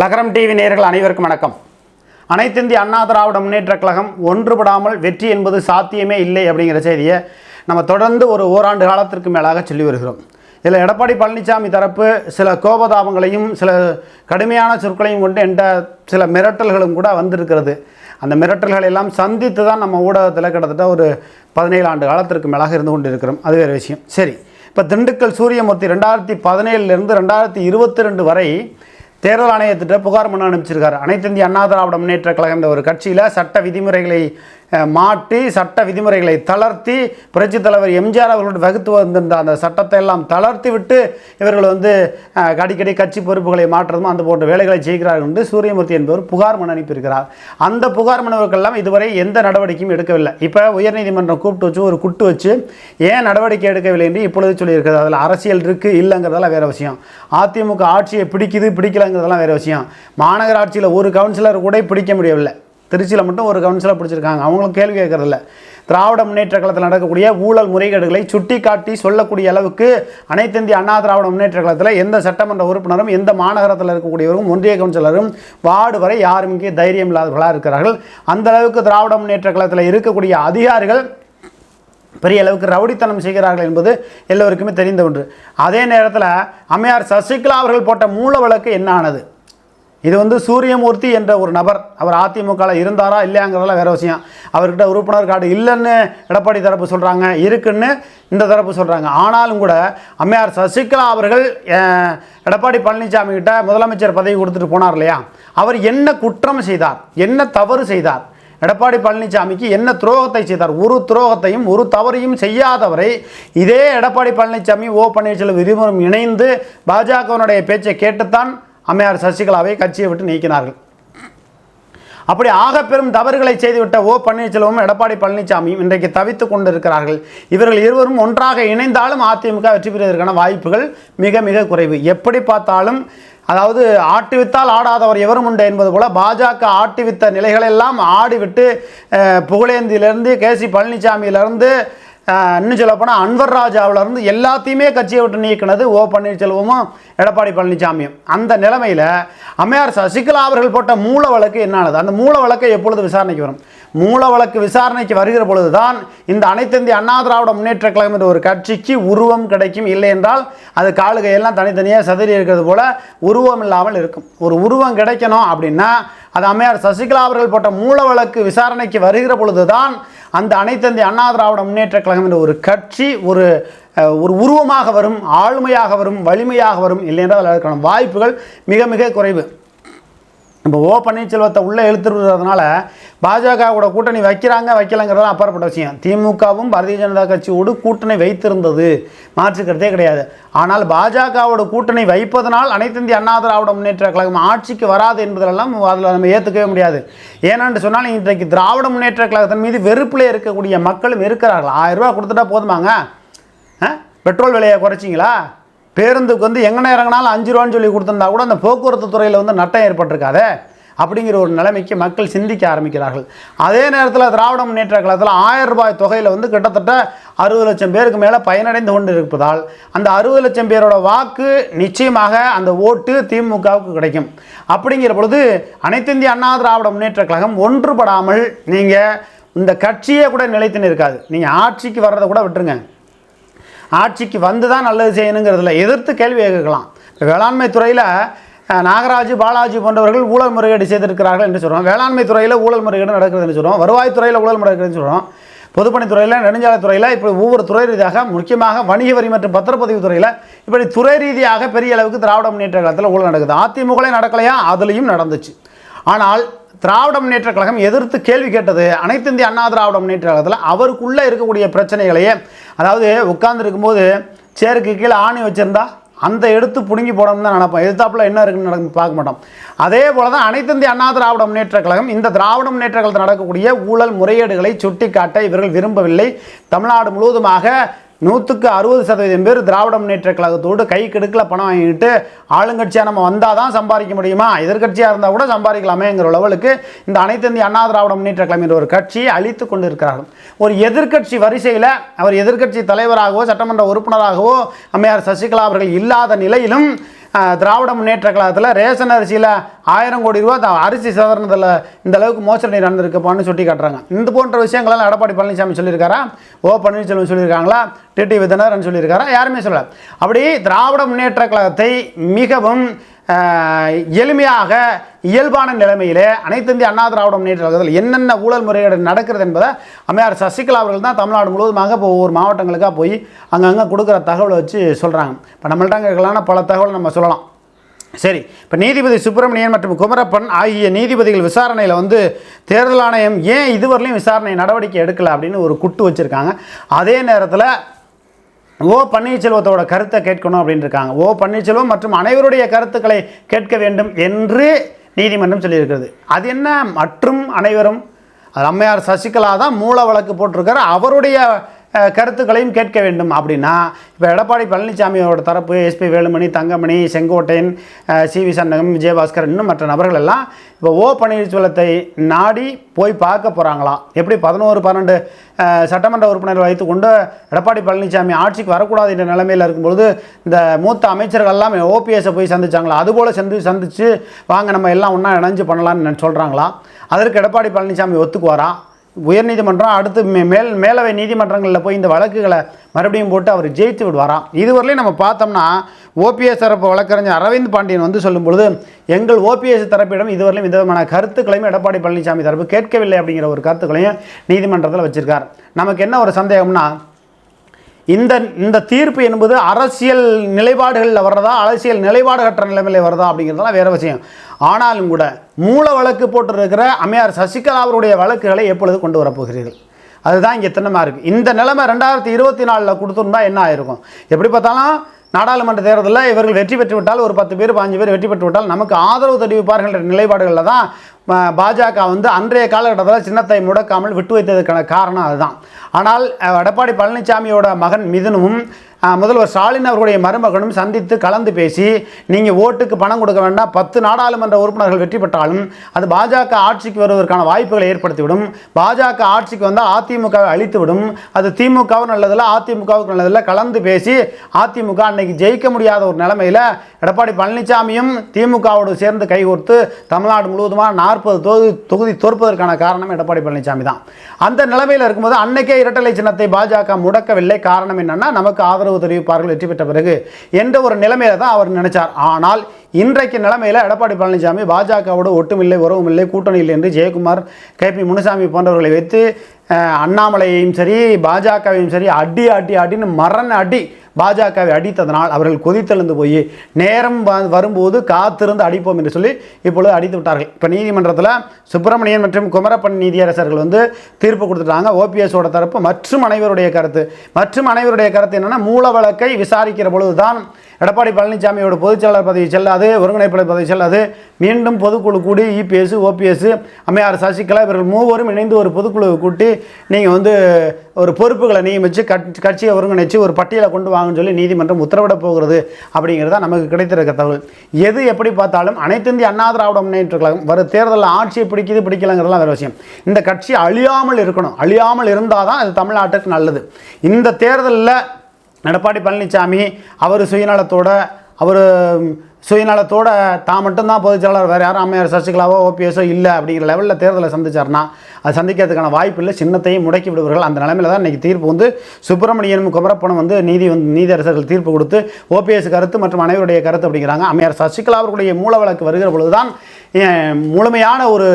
லகரம் டிவி நேயர்கள் அனைவருக்கும் வணக்கம். அனைத்திந்திய அண்ணா திராவிட முன்னேற்ற கழகம் ஒன்றுபடாமல் வெற்றி என்பது சாத்தியமே இல்லை அப்படிங்கிற செய்தியை நம்ம தொடர்ந்து ஒரு ஓராண்டு காலத்திற்கு மேலாக சொல்லி வருகிறோம். இதில் எடப்பாடி பழனிசாமி தரப்பு சில கோபதாபங்களையும் சில கடுமையான சொற்களையும் கொண்டு என்ற சில மிரட்டல்களும் கூட வந்திருக்கிறது. அந்த மிரட்டல்கள் எல்லாம் சந்தித்து தான் நம்ம ஊடகத்தில் கிட்டத்தட்ட ஒரு பதினேழு ஆண்டு காலத்திற்கு மேலாக இருந்து கொண்டு இருக்கிறோம் அது வேறு விஷயம். சரி இப்போ திண்டுக்கல் சூரியமூர்த்தி ரெண்டாயிரத்தி பதினேழுலேருந்து ரெண்டாயிரத்தி இருபத்தி ரெண்டு வரை தேர்தல் ஆணையத்திட்ட புகார் மனு அனுப்பிச்சிருக்காரு. அனைத்திந்திய அண்ணா திராவிட முன்னேற்ற கழகம் ஒரு கட்சியில் சட்ட விதிமுறைகளை மாட்டி சட்ட விதிமுறைகளை தளர்த்தி புரட்சித் தலைவர் எம்ஜிஆர் அவர்களோடு வகுத்து வந்திருந்த அந்த சட்டத்தை எல்லாம் தளர்த்தி விட்டு இவர்கள் வந்து அடிக்கடி கட்சி பொறுப்புகளை மாற்றுறதும் அந்த போன்ற வேலைகளை செய்கிறார்கள் என்று சூரியமூர்த்தி என்பவர் புகார் மனு அனுப்பியிருக்கிறார். அந்த புகார் மனுவுக்கெல்லாம் இதுவரை எந்த நடவடிக்கையும் எடுக்கவில்லை. இப்போ உயர்நீதிமன்றம் கூப்பிட்டு வச்சு ஒரு குட்டு வச்சு ஏன் நடவடிக்கை எடுக்கவில்லை என்று இப்பொழுது சொல்லியிருக்கிறது. அதில் அரசியல் இருக்குது இல்லைங்கிறதெல்லாம் வேறு விஷயம். அதிமுக ஆட்சியை பிடிக்குது பிடிக்கலங்கிறதெல்லாம் வேறு விஷயம். மாநகராட்சியில் ஒரு கவுன்சிலர் கூட பிடிக்க முடியவில்லை. திருச்சியில் மட்டும் ஒரு கவுன்சிலர் பிடிச்சிருக்காங்க. அவங்களும் கேள்வி கேட்கறதில்ல. திராவிட முன்னேற்ற கழகத்தில் நடக்கக்கூடிய ஊழல் முறைகேடுகளை சுட்டி காட்டி சொல்லக்கூடிய அளவுக்கு அனைத்து இந்திய அண்ணா திராவிட முன்னேற்ற கழகத்தில் எந்த சட்டமன்ற உறுப்பினரும் எந்த மாநகரத்தில் இருக்கக்கூடியவரும் ஒன்றிய கவுன்சிலரும் வார்டு வரை யாரும் இங்கே தைரியம் இல்லாதவர்களாக இருக்கிறார்கள். அந்த அளவுக்கு திராவிட முன்னேற்ற கழகத்தில் இருக்கக்கூடிய அதிகாரிகள் பெரிய அளவுக்கு ரவுடித்தனம் செய்கிறார்கள் என்பது எல்லோருக்குமே தெரிந்த ஒன்று. அதே நேரத்தில் அம்மையார் சசிகலா அவர்கள் போட்ட மூல வழக்கு என்ன ஆனது? இது வந்து சூரியமூர்த்தி என்ற ஒரு நபர். அவர் அதிமுகவில் இருந்தாரா இல்லையாங்கிறதெல்லாம் வேற விஷயம். அவர்கிட்ட உறுப்பினர் கார்டு இல்லைன்னு எடப்பாடி தரப்பு சொல்கிறாங்க இருக்குன்னு இந்த தரப்பு சொல்கிறாங்க ஆனாலும் கூட அம்மையார் சசிகலா அவர்கள் எடப்பாடி பழனிசாமி கிட்ட முதலமைச்சர் பதவி கொடுத்துட்டு போனார் இல்லையா? அவர் என்ன குற்றம் செய்தார்? என்ன தவறு செய்தார்? எடப்பாடி பழனிசாமிக்கு என்ன துரோகத்தை செய்தார்? ஒரு துரோகத்தையும் ஒரு தவறையும் செய்யாதவரை இதே எடப்பாடி பழனிசாமி ஓ பன்னீர்செல்வம் இருவரும் இணைந்து பாஜகவினுடைய பேச்சை கேட்டுத்தான் அம்மையார் சசிகலாவை கட்சியை விட்டு நீக்கினார்கள். அப்படி ஆக பெரும் தவறுகளை செய்துவிட்ட ஓ பன்னீர்செல்வமும் எடப்பாடி பழனிசாமியும் இன்றைக்கு தவித்துக் கொண்டிருக்கிறார்கள். இவர்கள் இருவரும் ஒன்றாக இணைந்தாலும் அதிமுக வெற்றி பெறுவதற்கான வாய்ப்புகள் மிக மிக குறைவு. எப்படி பார்த்தாலும் அதாவது ஆட்டுவித்தால் ஆடாதவர் எவரும் உண்டு என்பது போல பாஜக ஆட்டுவித்த நிலைகளெல்லாம் ஆடிவிட்டு புகழேந்தியிலிருந்து கே சி பழனிசாமியிலிருந்து இன்னும் சொல்ல போனால் அன்வர் ராஜாவுல இருந்து எல்லாத்தையுமே கட்சியை விட்டு நீக்கினது ஓ பன்னீர்செல்வமும் எடப்பாடி பழனிசாமியும் அந்த நிலைமையில் அம்மையார் சசிகலா அவர்கள் போட்ட மூல வழக்கு என்னானது? அந்த மூல வழக்கை எப்பொழுது விசாரணைக்கு வரும்? மூல வழக்கு விசாரணைக்கு வருகிற பொழுது தான் இந்த அனைத்திந்திய அண்ணா திராவிட முன்னேற்ற கழகம் என்ற ஒரு கட்சிக்கு உருவம் கிடைக்கும். இல்லை என்றால் அது காலுகையெல்லாம் தனித்தனியாக சதுரி இருக்கிறது போல உருவம் இல்லாமல் இருக்கும். ஒரு உருவம் கிடைக்கணும் அப்படின்னா அது அம்மையார் சசிகலா அவர்கள் போட்ட மூல வழக்கு விசாரணைக்கு வருகிற பொழுது தான் அந்த அனைத்தந்தி அண்ணா திராவிட முன்னேற்ற கழகம் என்ற ஒரு கட்சி ஒரு ஒரு உருவமாக வரும் ஆளுமையாக வரும் வலிமையாக வரும் இல்லை என்றால் அதற்கான வாய்ப்புகள் மிக மிக குறைவு. இப்போ ஓ பன்னீர்செல்வத்தை உள்ளே இழுத்துறதுனால பாஜகவோட கூட்டணி வைக்கிறாங்க வைக்கலங்கிறதெல்லாம் அப்பாற்பட்ட விஷயம். திமுகவும் பாரதிய ஜனதா கட்சியோடு கூட்டணி வைத்திருந்தது. மாற்றுக்கிறதே கிடையாது. ஆனால் பாஜகவோட கூட்டணி வைப்பதனால் அனைத்து இந்திய அண்ணா திராவிட முன்னேற்ற கழகம் ஆட்சிக்கு வராது என்பதெல்லாம் அதில் நம்ம ஏற்றுக்கவே முடியாது. ஏனென்று சொன்னால் இன்றைக்கு திராவிட முன்னேற்ற கழகத்தின் மீது வெறுப்பிலே இருக்கக்கூடிய மக்களும் இருக்கிறார்கள். ஆயிரம் ரூபா கொடுத்துட்டா போதுமாங்க? ஆ? பெட்ரோல் விலையை குறைச்சிங்களா? பேருந்துக்கு வந்து எங்கே இறங்கினாலும் அஞ்சு ரூபான்னு சொல்லி கொடுத்துருந்தா கூட அந்த போக்குவரத்து துறையில் வந்து நட்டம் ஏற்பட்டிருக்காதே? அப்படிங்கிற ஒரு நிலைமைக்கு மக்கள் சிந்திக்க ஆரம்பிக்கிறார்கள். அதே நேரத்தில் திராவிட முன்னேற்ற கழகத்தில் ஆயிரம் ரூபாய் தொகையில் வந்து கிட்டத்தட்ட அறுபது லட்சம் பேருக்கு மேலே பயனடைந்து கொண்டு இருப்பதால் அந்த அறுபது லட்சம் பேரோட வாக்கு நிச்சயமாக அந்த ஓட்டு திமுகவுக்கு கிடைக்கும். அப்படிங்கிற பொழுது அனைத்து இந்திய அண்ணா திராவிட முன்னேற்ற கழகம் ஒன்றுபடாமல் நீங்கள் இந்த கட்சியே கூட நிலைத்து நிற்காது. நீங்கள் ஆட்சிக்கு வர்றதை கூட விட்டுருங்க. ஆட்சிக்கு வந்து தான் நல்லது செய்யணுங்கிறதுல எதிர்த்து கேள்வி கேட்கலாம். இப்போ வேளாண்மை துறையில் நாகராஜ் பாலாஜி போன்றவர்கள் ஊழல் முறைகேடு செய்திருக்கிறார்கள் என்று சொல்கிறோம் வேளாண்மை துறையில் ஊழல் முறைகேடு நடக்குதுன்னு சொல்கிறோம் வருவாய்த்துறையில் ஊழல் முறைகேடுன்னு சொல்கிறோம் பொதுப்பணித்துறையில் நெடுஞ்சாலைத்துறையில் இப்படி ஒவ்வொரு துறை ரீதியாக முக்கியமாக வணிக வரி மற்றும் பத்திரப்பதிவு துறையில் இப்படி துறை ரீதியாக பெரிய அளவுக்கு திராவிட முன்னேற்ற காலத்தில் ஊழல் நடக்குது. அதிமுகலே நடக்கலையா? அதுலேயும் நடந்துச்சு. ஆனால் திராவிட முன்னேற்ற கழகம் எதிர்த்து கேள்வி கேட்டது அனைத்து இந்திய அண்ணா திராவிட முன்னேற்ற கழகத்தில் அவருக்குள்ளே இருக்கக்கூடிய பிரச்சனைகளையே அதாவது உட்கார்ந்துருக்கும்போது சேருக்கு கீழே ஆணி வச்சிருந்தா அந்த எடுத்து பிடுங்கி போடணும்னு தான் நினப்போம். எதிர்த்தாப்பில் என்ன இருக்குன்னு நடக்க பார்க்க மாட்டோம். அதே போல தான் அனைத்து இந்திய அண்ணா திராவிட முன்னேற்ற கழகம் இந்த திராவிட முன்னேற்ற கழகத்தில் நடக்கக்கூடிய ஊழல் முறையீடுகளை சுட்டிக்காட்ட இவர்கள் விரும்பவில்லை. தமிழ்நாடு முழுவதுமாக நூற்றுக்கு அறுபது சதவீதம் பேர் திராவிட முன்னேற்ற கழகத்தோடு கை கெடுக்கல பணம் வாங்கிட்டு ஆளுங்கட்சியாக நம்ம வந்தால் தான் சம்பாதிக்க முடியுமா? எதிர்க்கட்சியாக இருந்தால் கூட சம்பாதிக்கலாமேங்கிற லெவலுக்கு இந்த அனைத்து இந்திய அண்ணா திராவிட முன்னேற்ற கழகம் என்ற ஒரு கட்சியை அழித்து கொண்டு இருக்கிறார்கள் ஒரு எதிர்க்கட்சி வரிசையில் அவர் எதிர்க்கட்சி தலைவராகவோ சட்டமன்ற உறுப்பினராகவோ அம்மையார் சசிகலா அவர்கள் இல்லாத நிலையிலும் திராவிட முன்னேற்ற கழகத்தில் ரேஷன் அரிசியில் ஆயிரம் கோடி ரூபா த- அரிசி சாதாரணத்தில் இந்த அளவுக்கு மோசடி நடந்திருக்குப்பான்னு சுட்டி காட்டுறாங்க இந்த போன்ற விஷயங்களெல்லாம் எடப்பாடி பழனிசாமி சொல்லியிருக்காரா? ஓ பன்னீர்செல்வம் சொல்லியிருக்காங்களா? டிடி விதனர்னு சொல்லியிருக்காரா? யாருமே சொல்லலை. அப்படி திராவிட முன்னேற்ற கழகத்தை மிகவும் எளிமையாக இயல்பான நிலைமையிலே அனைத்து இந்திய அண்ணா திராவிட முன்னேற்ற கழகத்தில் என்னென்ன ஊழல் முறைகேடு நடக்கிறது என்பதை அம்மையார் சசிகலா அவர்கள் தான் தமிழ்நாடு முழுவதுமாக இப்போ ஒவ்வொரு மாவட்டங்களுக்காக போய் அங்கங்கே கொடுக்குற தகவலை வச்சு சொல்கிறாங்க இப்போ நம்மள்ட்ட இருக்கலான பல தகவல் நம்ம சொல்லலாம். சரி இப்போ நீதிபதி சுப்பிரமணியன் மற்றும் குமரப்பன் ஆகிய நீதிபதிகள் விசாரணையில் வந்து தேர்தல் ஆணையம் ஏன் இதுவரையிலையும் விசாரணை நடவடிக்கை எடுக்கலை அப்படின்னு ஒரு குட்டு வச்சுருக்காங்க. அதே நேரத்தில் ஓ பன்னீர்செல்வத்தோட கருத்தை கேட்கணும் அப்படின்னு இருக்காங்க. ஓ பன்னீர்செல்வம் மற்றும் அனைவருடைய கருத்துக்களை கேட்க வேண்டும் என்று நீதிமன்றம் சொல்லியிருக்கிறது. அது என்ன? மற்றும் அனைவரும் அம்மையார் சசிகலா தான் மூல வழக்கு போட்டிருக்காரு. அவருடைய கருத்துக்களையும் கேட்க வேண்டும் அப்படின்னா இப்போ எடப்பாடி பழனிசாமியோட தரப்பு S P Velumani Thangamani Sengottaiyan C V Shanmugam Vijayabaskar இன்னும் மற்ற நபர்கள் எல்லாம் இப்போ ஓ பன்னீர்செல்வத்தை நாடி போய் பார்க்க போகிறாங்களாம் எப்படி பதினோரு பன்னெண்டு சட்டமன்ற சட்டமன்ற வைத்து வைத்துக்கொண்டு எடப்பாடி பழனிசாமி ஆட்சிக்கு வரக்கூடாது என்ற நிலைமையில் இருக்கும்பொழுது இந்த மூத்த அமைச்சர்கள் எல்லாம் ஓபிஎஸை போய் சந்திச்சாங்களா? அதுபோல் சென்று சந்தித்து வாங்க நம்ம எல்லாம் ஒன்றா இணைஞ்சு பண்ணலாம்னு சொல்கிறாங்களா அதற்கு எடப்பாடி பழனிசாமி ஒத்துக்குவாரா? உயர்நீதிமன்றம் அடுத்து மே மேல் மேலவை நீதிமன்றங்களில் போய் இந்த வழக்குகளை மறுபடியும் போட்டு அவர் ஜெயித்து விடுவாராம். இதுவரையிலும் நம்ம பார்த்தோம்னா ஓபிஎஸ் தரப்பு வழக்கறிஞர் அரவிந்த் பாண்டியன் வந்து சொல்லும் பொழுது எங்கள் ஓபிஎஸ் தரப்பிடம் இதுவரையிலும் இந்த விதமான கருத்துக்களையும் எடப்பாடி பழனிசாமி தரப்பு கேட்கவில்லை அப்படிங்கிற ஒரு கருத்துக்களையும் நீதிமன்றத்தில் வச்சிருக்கார். நமக்கு என்ன ஒரு சந்தேகம்னா இந்த இந்த தீர்ப்பு என்பது அரசியல் நிலைப்பாடுகளில் வர்றதா அரசியல் நிலைப்பாடுகற்ற நிலைமையில் வர்றதா அப்படிங்கிறதெல்லாம் வேற விஷயம். ஆனாலும் கூட மூல வழக்கு போட்டிருக்கிற அம்மையார் சசிகலா அவருடைய வழக்குகளை எப்பொழுது கொண்டு வரப்போகிறீர்கள்? அதுதான் இங்கே திண்ணமாக இருக்குது இந்த நிலைமை ரெண்டாயிரத்தி இருபத்தி நாலில் கொடுத்துருந்தா என்ன ஆயிருக்கும்? எப்படி பார்த்தாலும் நாடாளுமன்ற தேர்தலில் இவர்கள் வெற்றி பெற்று விட்டால் ஒரு பத்து பேர் பாஞ்சு பேர் வெற்றி பெற்றுவிட்டால் நமக்கு ஆதரவு தெரிவிப்பார்கள் என்ற நிலைப்பாடுகளில் தான் பாஜக வந்து அன்றைய காலகட்டத்தில் சின்னத்தை முடக்காமல் விட்டு வைத்ததுக்கான காரணம் அதுதான். ஆனால் எடப்பாடி பழனிசாமியோட மகன் மிதுனும் முதல்வர் ஸ்டாலின் அவர்களுடைய மருமகனும் சந்தித்து கலந்து பேசி நீங்கள் ஓட்டுக்கு பணம் கொடுக்க வேண்டாம் பத்து நாடாளுமன்ற உறுப்பினர்கள் வெற்றி பெற்றாலும் அது பாஜக ஆட்சிக்கு வருவதற்கான வாய்ப்புகளை ஏற்படுத்திவிடும். பாஜக ஆட்சிக்கு வந்தால் அதிமுகவை அழித்துவிடும். அது திமுகவும் நல்லதில்ல அதிமுகவுக்கு நல்லதில்ல. கலந்து பேசி அதிமுக அன்னைக்கு ஜெயிக்க முடியாத ஒரு நிலைமையில் எடப்பாடி பழனிசாமியும் திமுகவோடு சேர்ந்து கைகோர்த்து தமிழ்நாடு முழுவதுமாக நாற்பது தொகுதி தொகுதி தோற்பதற்கான காரணம் எடப்பாடி பழனிசாமி தான் அந்த நிலைமையில் இருக்கும்போது அன்னைக்கே இரட்டலை சின்னத்தை பாஜக முடக்கவில்லை. காரணம் என்னன்னா நமக்கு ஆதரவு தெரிவிப்பார்கள் வெற்றி பெற்ற பிறகு என்ற ஒரு நிலைமையில தான் அவர் நினைச்சார். ஆனால் இன்றைக்கு நிலைமையில் எடப்பாடி பழனிசாமி பாஜகவோடு ஒட்டுமில்லை உறவும் இல்லை கூட்டணி இல்லை என்று ஜெயக்குமார் கே பி முனுசாமி போன்றவர்களை வைத்து அண்ணாமலையையும் சரி பாஜகவையும் சரி அடி அடி அடின்னு மரண அடி பாஜகவை அடித்ததனால் அவர்கள் கொதித்தெழுந்து போய் நேரம் வ- வரும்போது காத்திருந்து அடிப்போம் என்று சொல்லி இப்பொழுது அடித்து விட்டார்கள். இப்போ நீதிமன்றத்தில் சுப்பிரமணியன் மற்றும் குமரப்பன் நீதியரசர்கள் வந்து தீர்ப்பு கொடுத்துட்டாங்க. ஓபிஎஸோட தரப்பு மற்றும் அனைவருடைய கருத்து. மற்றும் அனைவருடைய கருத்து என்னென்னா மூல வழக்கை விசாரிக்கிற பொழுதுதான் எடப்பாடி பழனிசாமியோட பொதுச்செயலாளர் பதவி செல்லாது ஒருங்கிணைப்பாளர் பதவி செல்லாது. மீண்டும் பொதுக்குழு கூடி இபிஎஸ் ஓபிஎஸ் அம்மையார் சசிகலா இவர்கள் மூவரும் இணைந்து ஒரு பொதுக்குழு கூட்டி நீங்கள் வந்து ஒரு பொறுப்புகளை நியமித்து கட்சி கட்சியை ஒருங்கிணைச்சு ஒரு பட்டியலை கொண்டு வாங்கன்னு சொல்லி நீதிமன்றம் உத்தரவிட போகிறது அப்படிங்கிறத நமக்கு கிடைத்திருக்க தகவல். எது எப்படி பார்த்தாலும் அனைத்து இந்திய அண்ணா திராவிட முன்னேற்ற கழகம் வரும் தேர்தலில் ஆட்சியை பிடிக்குது பிடிக்கலங்கிறதுலாம் வேறு விஷயம். இந்த கட்சி அழியாமல் இருக்கணும். அழியாமல் இருந்தால் தான் அது தமிழ்நாட்டுக்கு நல்லது. இந்த தேர்தலில் எடப்பாடி பழனிசாமி அவர் சுயநலத்தோட அவர் சுயநலத்தோட தான் மட்டும்தான் பொதுச்செயலாளர் வேறு யாரும் அம்மையார் சசிகலாவோ ஓபிஎஸோ இல்லை அப்படிங்கிற லெவலில் தேர்தலை சந்திச்சார்னா அது சந்திக்கிறதுக்கான வாய்ப்பு இல்லை. சின்னத்தையும் முடக்கி விடுவார்கள் அந்த நிலமையில தான் இன்றைக்கி தீர்ப்பு வந்து சுப்பிரமணியனும் குமரப்பணம் வந்து நீதி வந்து நீதியரசர்கள் தீர்ப்பு கொடுத்து ஓபிஎஸ் கருத்து மற்றும் அனைவருடைய கருத்து அப்படிங்கிறாங்க. அம்மையார் சசிகலா அவர்களுடைய மூல வழக்கு வருகிற பொழுது தான் முழுமையான ஒரு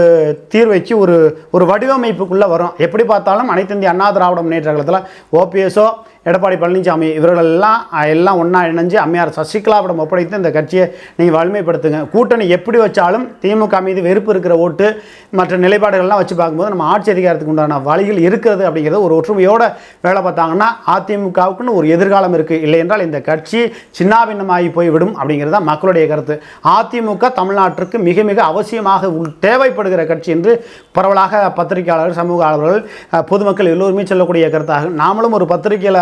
தீர்வைக்கு ஒரு ஒரு வடிவமைப்புக்குள்ளே வரும். எப்படி பார்த்தாலும் அனைத்து இந்திய அண்ணா திராவிட முன்னேற்ற காலத்தில் ஓபிஎஸோ எடப்பாடி பழனிசாமி இவர்கள் எல்லாம் எல்லாம் ஒன்றா இணைஞ்சு அம்மையார் சசிகலாவிடம் ஒப்படைத்து இந்த கட்சியை நீங்கள் வலிமைப்படுத்துங்க. கூட்டணி எப்படி வச்சாலும் திமுக மீது வெறுப்பு இருக்கிற ஓட்டு மற்ற நிலைப்பாடுகள்லாம் வச்சு பார்க்கும்போது நம்ம ஆட்சி அதிகாரத்துக்கு உண்டான வழிகள் இருக்கிறது அப்படிங்கிறது ஒரு ஒற்றுமையோடு வேலை பார்த்தாங்கன்னா அதிமுகவுக்குன்னு ஒரு எதிர்காலம் இருக்குது இல்லை என்றால் இந்த கட்சி சின்னாபின்னமாகி போய்விடும் அப்படிங்கிறது தான் மக்களுடைய கருத்து. அதிமுக தமிழ்நாட்டிற்கு மிக மிக அவசியமாக உள்- தேவைப்படுகிற கட்சி என்று பரவலாக பத்திரிகையாளர்கள் சமூக ஆளர்கள் பொதுமக்கள் எல்லோருமே சொல்லக்கூடிய கருத்தாக நாமளும் ஒரு பத்திரிகையில்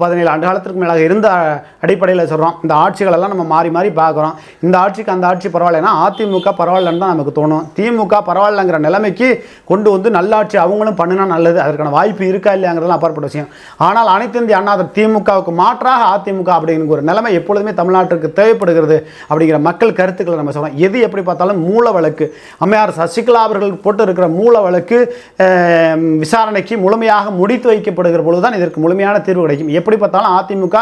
பதினேழு ஆண்டு காலத்திற்கு மேலாக இருந்த அடிப்படையில் சொல்கிறோம் இந்த ஆட்சிகளெல்லாம் நம்ம மாறி மாறி பார்க்குறோம். இந்த ஆட்சிக்கு அந்த ஆட்சி பரவாயில்லைன்னா அதிமுக பரவாயில்லன்னு தான் நமக்கு தோணும். திமுக பரவாயில்லைங்கிற நிலைமைக்கு கொண்டு வந்து நல்லாட்சி அவங்களும் பண்ணினா நல்லது. அதற்கான வாய்ப்பு இருக்கா இல்லையாங்கிறதுலாம் அப்பாற்பட்ட விஷயம். ஆனால் அனைத்து இந்திய அண்ணா திமுகவுக்கு மாற்றாக அதிமுக அப்படிங்கிற ஒரு நிலைமை எப்பொழுதுமே தமிழ்நாட்டிற்கு தேவைப்படுகிறது அப்படிங்கிற மக்கள் கருத்துக்களை நம்ம சொல்கிறோம் எது எப்படி பார்த்தாலும் மூல வழக்கு அம்மையார் சசிகலா அவர்கள் போட்டு இருக்கிற மூல வழக்கு விசாரணைக்கு முழுமையாக முடித்து வைக்கப்படுகிற பொழுதுதான் இதற்கு முழுமையான தீர்வு கிடைக்கும் எப்படி பார்த்தாலும் அதிமுக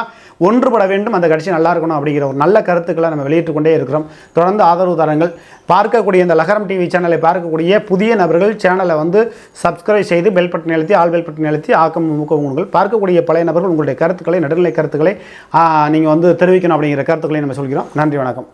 ஒன்றுபட வேண்டும். அந்த கட்சி நல்லா இருக்கணும் அப்படிங்கிற ஒரு நல்ல கருத்துக்களை நம்ம வெளியிட்டு கொண்டே இருக்கிறோம். தொடர்ந்து ஆதரவு தரங்கள். பார்க்கக்கூடிய இந்த லகரம் டிவி சேனலை பார்க்கக்கூடிய புதிய நபர்கள் சேனலை வந்து சப்ஸ்கிரைப் செய்து பெல் பட்டன் அழுத்தி ஆல் பெல் பட்டன் அழுத்தி ஆக்கம் ஊக்கங்கள் பார்க்கக்கூடிய பழைய நபர்கள் உங்களுடைய கருத்துக்களை நடுநிலை கருத்துக்களை நீங்கள் வந்து தெரிவிக்கணும் அப்படிங்கிற கருத்துக்களை நம்ம சொல்கிறோம். நன்றி வணக்கம்.